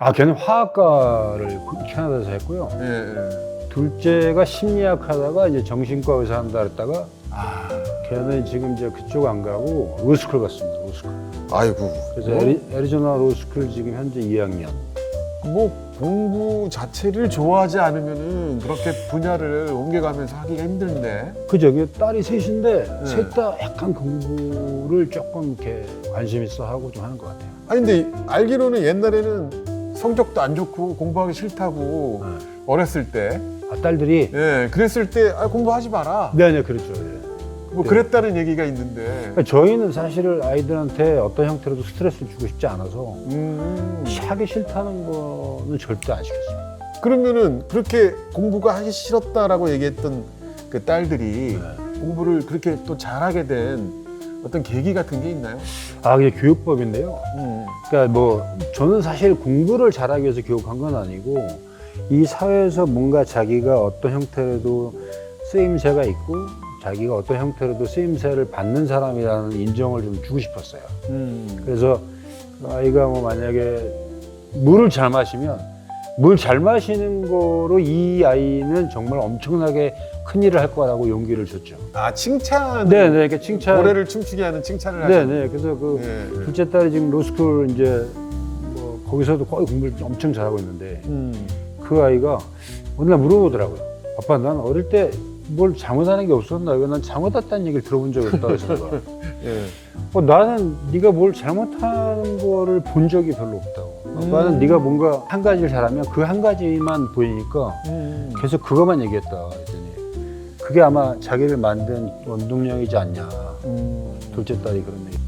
아, 걔는 화학과를 그 캐나다에서 했고요. 예, 예. 둘째가 심리학 하다가 이제 정신과 의사 한다 했다가 아, 걔는 지금 이제 그쪽 안 가고 로스쿨 갔습니다. 로스쿨. 아이고. 그래서 뭐, 애리, 애리조나 로스쿨 지금 현재 2학년. 뭐 공부 자체를 좋아하지 않으면은 그렇게 분야를 옮겨가면서 하기가 힘든데. 그 저기 딸이 셋인데 네. 셋다 약간 공부를 조금 이렇게 관심 있어 하고 좀 하는 것 같아요. 아니 근데 알기로는 옛날에는 성적도 안 좋고 공부하기 싫다고 네. 어렸을 때, 아, 딸들이 예, 그랬을 때 아, 공부하지 마라. 네네 그렇죠. 예. 뭐 네. 그랬다는 얘기가 있는데. 그러니까 저희는 사실을 아이들한테 어떤 형태로도 스트레스를 주고 싶지 않아서 음, 하기 싫다는 거는 절대 안 시켰어요. 그러면은 그렇게 공부가 하기 싫었다라고 얘기했던 그 딸들이 네. 공부를 그렇게 또 잘하게 된 어떤 계기 같은 게 있나요? 아, 그게 교육법인데요. 음. 그러니까 뭐 저는 사실 공부를 잘하기 위해서 교육한 건 아니고 이 사회에서 뭔가 자기가 어떤 형태로도 쓰임새가 있고 자기가 어떤 형태로도 쓰임새를 받는 사람이라는 인정을 좀 주고 싶었어요. 음. 그래서 아이가 뭐 만약에 물을 잘 마시면 물 잘 마시는 거로 이 아이는 정말 엄청나게 큰 일을 할 거라고 용기를 줬죠. 아 칭찬. 네, 네, 이렇게 칭찬. 고래를 춤추게 하는 칭찬을 네, 하시는. 네. 그래서 그 예, 예. 둘째 딸이 지금 로스쿨 이제 뭐 거기서도 거의 공부를 엄청 잘하고 있는데 음. 그 아이가 어느 날 물어보더라고요. 아빠 난 어릴 때 뭘 잘못하는 게 없었나? 이거 난 잘못했다는 얘기를 들어본 적이 없다 그래서 내가. 예. 어, 나는 네가 뭘 잘못하는 거를 본 적이 별로 없다고. 아빠는 음. 네가 뭔가 한 가지를 잘하면 그 한 가지만 보이니까 음. 계속 그것만 얘기했다 했더니 그게 아마 자기를 만든 원동력이지 않냐. 음. 둘째 딸이 그런 얘기.